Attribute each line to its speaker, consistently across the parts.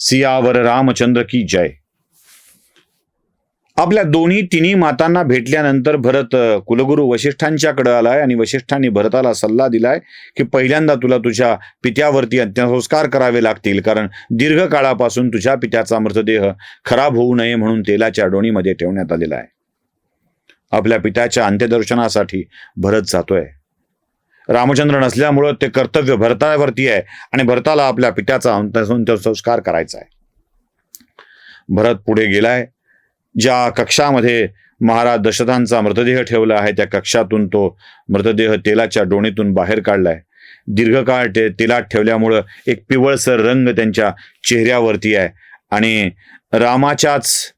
Speaker 1: सियावर रामचंद्र की जय. आपल्या दोन्ही तिन्ही मातांना भेटल्यानंतर भरत कुलगुरू वशिष्ठांच्याकडे आलाय आणि वशिष्ठांनी भरताला सल्ला दिलाय की पहिल्यांदा तुला तुझ्या पित्यावरती अंत्यसंस्कार करावे लागतील कारण दीर्घकाळापासून तुझ्या पित्याचा मृतदेह खराब होऊ नये म्हणून तेलाच्या डोणीमध्ये ठेवण्यात आलेला आहे. आपल्या पित्याच्या अंत्यदर्शनासाठी भरत जातोय. रामचंद्र नसल्यामुळं ते कर्तव्य भरतावरती आहे आणि भरताला आपल्या पित्याचा अंत्य- अंत्यसंस्कार करायचा आहे. भरत पुढे गेलाय. ज्या कक्षामध्ये महाराज दशरथांचा मृतदेह ठेवला आहे त्या कक्षातून तो मृतदेह तेलाच्या डोणीतून बाहेर काढलाय. दीर्घकाळ ते तेलात ठेवल्यामुळं एक पिवळसर रंग त्यांच्या चेहऱ्यावरती आहे. आणि रामाच्याच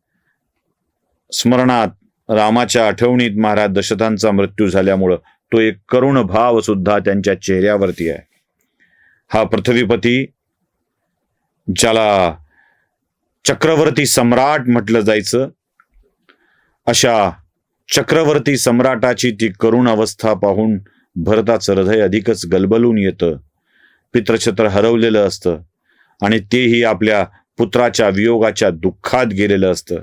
Speaker 1: स्मरणात रामाच्या आठवणीत महाराज दशरथांचा मृत्यू झाल्यामुळं तो एक करुण भाव सुद्धा त्यांच्या चेहऱ्यावरती आहे. हा पृथ्वीपती ज्याला चक्रवर्ती सम्राट म्हटलं जायचं अशा चक्रवर्ती सम्राटाची ती करुण अवस्था पाहून भरताचं हृदय अधिकच गलबलून येतं पित्रछत्र हरवलेलं असतं आणि तेही आपल्या पुत्राच्या वियोगाच्या दुःखात गेलेलं असतं.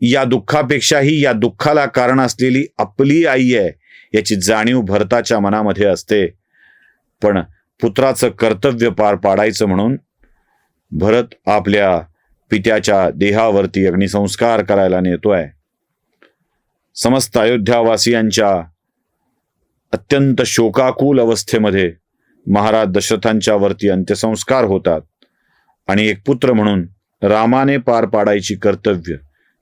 Speaker 1: या दुःखापेक्षाही या दुःखाला कारण असलेली आपली आई आहे याची जाणीव भरताच्या मनामध्ये असते. पण पुत्राचं कर्तव्य पार पाडायचं म्हणून भरत आपल्या पित्याच्या देहावरती अग्निसंस्कार करायला नेतोय. समस्त अयोध्यावासियांच्या अत्यंत शोकाकुल अवस्थेमध्ये महाराज दशरथांच्या वरती अंत्यसंस्कार होतात आणि एक पुत्र म्हणून रामाने पार पाडायची कर्तव्य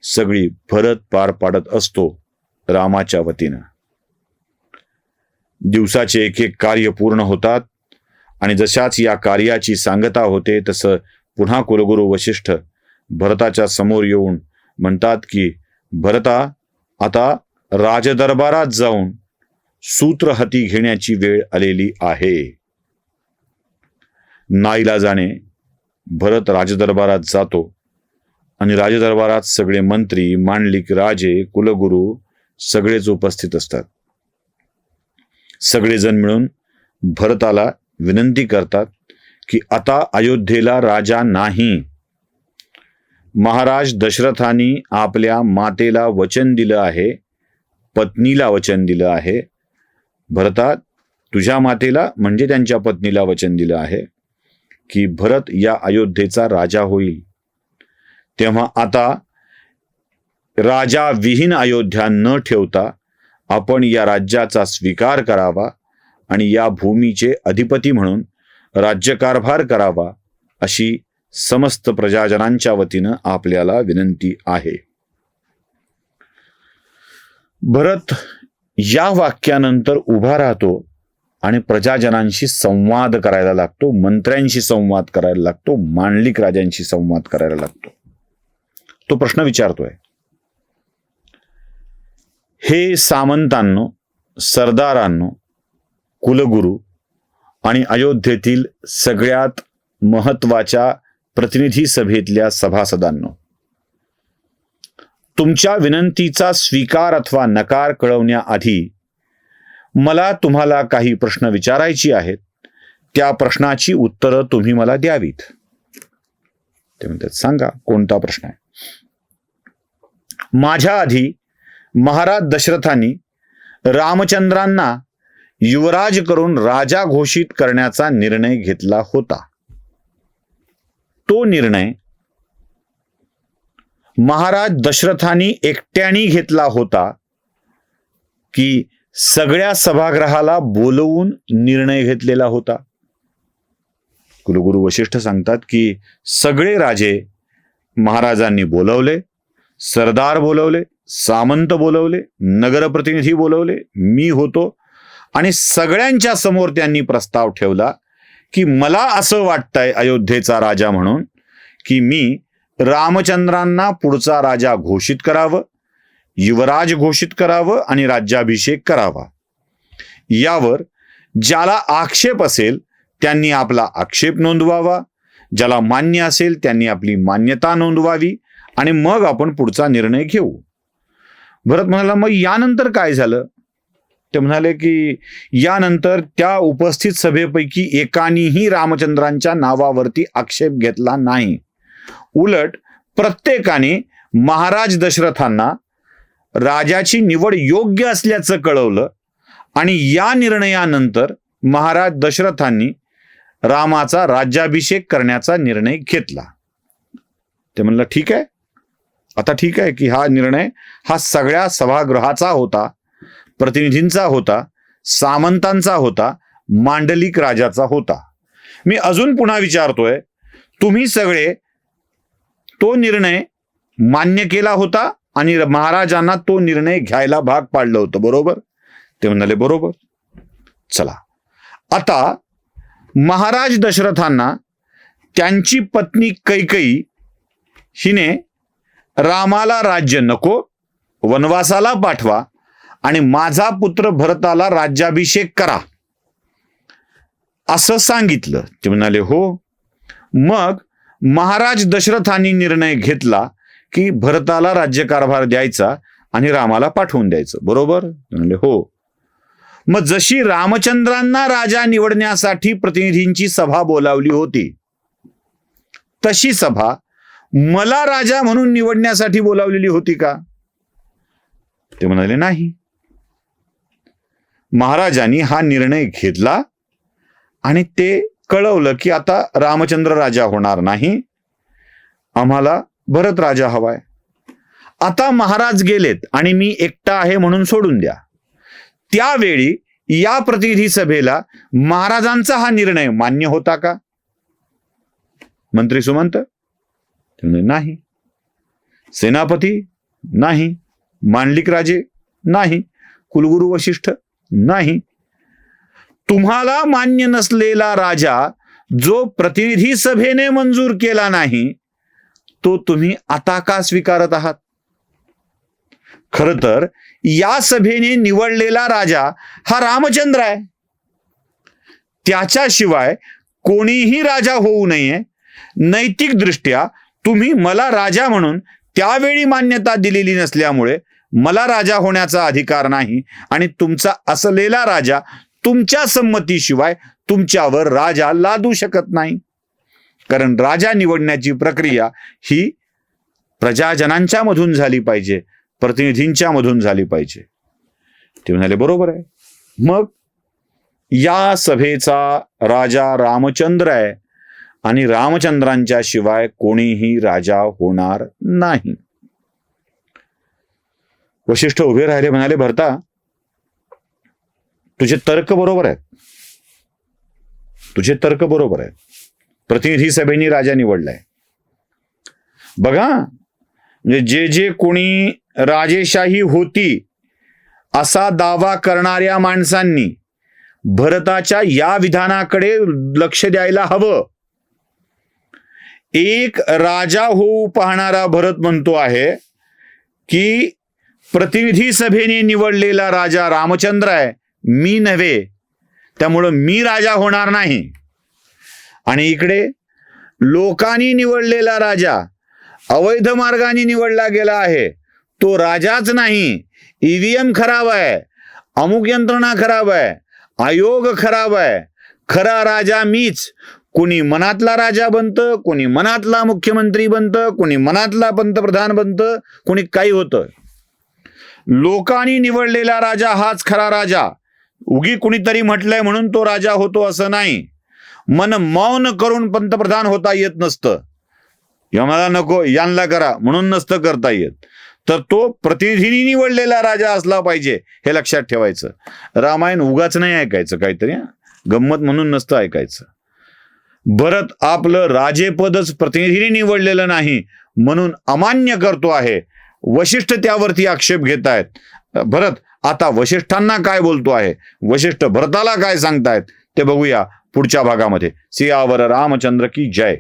Speaker 1: सगळी भरत पार पाडत असतो रामाच्या वतीनं. दिवसाचे एक एक कार्य पूर्ण होतात आणि जशाच या कार्याची सांगता होते तसं पुन्हा कुलगुरू वशिष्ठ भरताच्या समोर येऊन म्हणतात की भरता आता राजदरबारात जाऊन सूत्र हाती घेण्याची वेळ आलेली आहे. नाईला जाणे भरत राजदरबारात जातो आणि राजदरबारात सगळे मंत्री मांडलिक राजे कुलगुरू सगळेच उपस्थित असतात. सगळेजण मिळून भरताला विनंती करतात की आता अयोध्येला राजा नाही. महाराज दशरथांनी आपल्या मातेला वचन दिलं आहे पत्नीला वचन दिलं आहे. भरतात तुझ्या मातेला म्हणजे त्यांच्या पत्नीला वचन दिलं आहे की भरत या अयोध्येचा राजा होईल. तेव्हा आता राजा विहीन अयोध्या न ठेवता आपण या राज्याचा स्वीकार करावा आणि या भूमीचे अधिपती म्हणून राज्यकारभार करावा अशी समस्त प्रजाजनांच्या वतीनं आपल्याला विनंती आहे. भरत या वाक्यानंतर उभा राहतो आणि प्रजाजनांशी संवाद करायला लागतो मंत्र्यांशी संवाद करायला लागतो मांडलिक राजांशी संवाद करायला लागतो. तो प्रश्न विचारतोय. हे सामंतांनो सरदारांनो कुलगुरू आणि अयोध्येतील सगळ्यात महत्त्वाच्या प्रतिनिधी सभेतल्या सभासदांनो तुमच्या विनंतीचा स्वीकार अथवा नकार कळवण्याआधी मला तुम्हाला काही प्रश्न विचारायची आहेत. त्या प्रश्नाची उत्तरं तुम्ही मला द्यावीत. ते म्हणतात सांगा कोणता प्रश्न आहे? माझ्या आधी महाराज दशरथांनी रामचंद्रांना युवराज करून राजा घोषित करण्याचा निर्णय घेतला होता. तो निर्णय महाराज दशरथांनी एकट्याने घेतला होता की सगळ्या सभागृहाला बोलवून निर्णय घेतलेला होता. कुलगुरू वशिष्ठ सांगतात की सगळे राजे महाराजांनी बोलवले सरदार बोलवले सामंत बोलवले नगरप्रतिनिधी बोलवले मी होतो. आणि सगळ्यांच्या समोर त्यांनी प्रस्ताव ठेवला की मला असं वाटतंय अयोध्येचा राजा म्हणून की मी रामचंद्रांना पुढचा राजा घोषित करावं युवराज घोषित करावं आणि राज्याभिषेक करावा. यावर ज्याला आक्षेप असेल त्यांनी आपला आक्षेप नोंदवावा ज्याला मान्य असेल त्यांनी आपली मान्यता नोंदवावी आणि मग आपण पुढचा निर्णय घेऊ. भरत म्हणाला मग यानंतर काय झालं? ते म्हणाले की यानंतर त्या उपस्थित सभेपैकी एकानीही रामचंद्रांच्या नावावरती आक्षेप घेतला नाही. उलट प्रत्येकाने महाराज दशरथांना राजाची निवड योग्य असल्याचं कळवलं आणि या निर्णयानंतर महाराज दशरथांनी रामाचा राज्याभिषेक करण्याचा निर्णय घेतला. ते म्हणलं ठीक आहे. आता ठीक आहे की हा निर्णय हा सगळ्या सभागृहाचा होता प्रतिनिधींचा होता सामंतांचा होता मांडलिक राजाचा होता. मी अजून पुन्हा विचारतोय तुम्ही सगळे तो निर्णय मान्य केला होता आणि महाराजांना तो निर्णय घ्यायला भाग पाडलं होतं बरोबर? ते म्हणाले बरोबर. चला. आता महाराज दशरथांना त्यांची पत्नी कैकई हिने रामाला राज्य नको वनवासाला पाठवा आणि माझा पुत्र भरताला राज्याभिषेक करा. असं सांगितलं. ते म्हणाले हो. मग महाराज दशरथांनी निर्णय घेतला की भरताला राज्यकारभार द्यायचा आणि रामाला पाठवून द्यायचं. बरोबर? म्हणाले हो. मग जशी रामचंद्रांना राजा निवडण्यासाठी प्रतिनिधींची सभा बोलावली होती तशी सभा मला राजा म्हणून निवडण्यासाठी बोलावलेली होती का? ते म्हणाले नाही. महाराजांनी हा निर्णय घेतला आणि ते कळवलं की आता रामचंद्र राजा होणार नाही. आम्हाला भरत राजा हवाय. आता महाराज गेलेत आणि मी एकटा आहे म्हणून सोडून द्या. त्यावेळी या प्रतिनिधी सभेला महाराजांचा हा निर्णय मान्य होता का? मंत्री सुमंत ते नाही. सेनापती नाही. मांडलिक राजे नाही. कुलगुरू वशिष्ठ नाही. तुम्हाला मान्य नसलेला राजा जो प्रतिनिधी सभेने मंजूर केला नाही तो तुम्ही आता का स्वीकारत आहात? खर तर या सभेने निवडलेला राजा हा रामचंद्र आहे. त्याच्याशिवाय कोणीही राजा होऊ नये. नैतिक दृष्ट्या तुम्ही मला राजा म्हणून त्यावेळी मान्यता दिलेली नसल्यामुळे मला राजा होण्याचा अधिकार नाही आणि तुमचा असलेला राजा तुमच्या संमतीशिवाय तुमच्यावर राजा लादू शकत नाही. कारण राजा निवडण्याची प्रक्रिया ही प्रजाजनांच्या मधून झाली पाहिजे प्रतिनिधींच्या मधून झाली पाहिजे. ते म्हणाले बरोबर आहे. मग या सभेचा राजा रामचंद्र आहे. आणि रामचंद्रांच्या शिवाय कोणीही राजा होणार नाही. वशिष्ठ उभे राहिले म्हणाले भरता तुझे तर्क बरोबर आहेत. तुझे तर्क बरोबर आहेत. प्रतिनिधी सभेने राजा निवडलाय. बघा म्हणजे जे जे कोणी राजेशाही होती असा दावा करणाऱ्या माणसांनी भरताच्या या विधानाकडे लक्ष द्यायला हवं. एक राजा होऊ पाहणारा भरत म्हणतो आहे की प्रतिनिधी सभेने निवडलेला राजा रामचंद्र आहे. मी नव्हे. त्यामुळं मी राजा होणार नाही. आणि इकडे लोकांनी निवडलेला राजा अवैध मार्गाने निवडला गेला आहे. तो राजाच नाही. ईव्हीएम खराब आहे. अमुक यंत्रणा खराब आहे. आयोग खराब आहे. खरा राजा मीच. कोणी मनातला राजा बनतं कोणी मनातला मुख्यमंत्री बनतं कोणी मनातला पंतप्रधान बनतं कोणी काही होतं. लोकांनी निवडलेला राजा हाच खरा राजा. उगी कुणीतरी म्हटलंय म्हणून तो राजा होतो असं नाही. मन मौन करून पंतप्रधान होता येत नसतं. मला नको यांना करा म्हणून नसतं करता येत. तर तो प्रतिनिधींनी निवडलेला राजा असला पाहिजे हे लक्षात ठेवायचं. रामायण उगाच नाही ऐकायचं काहीतरी गंमत म्हणून नसतं ऐकायचं. भरत आपलं राजेपदच प्रतिनिधीने निवडलेलं नाही म्हणून अमान्य करतो आहे. वशिष्ठ त्यावरती आक्षेप घेत आहेत भरत आता वशिष्ठांना काय बोलतो आहे? वशिष्ठ भरताला काय सांगतायत? ते बघूया पुढच्या भागामध्ये. सियावर रामचंद्र की जय.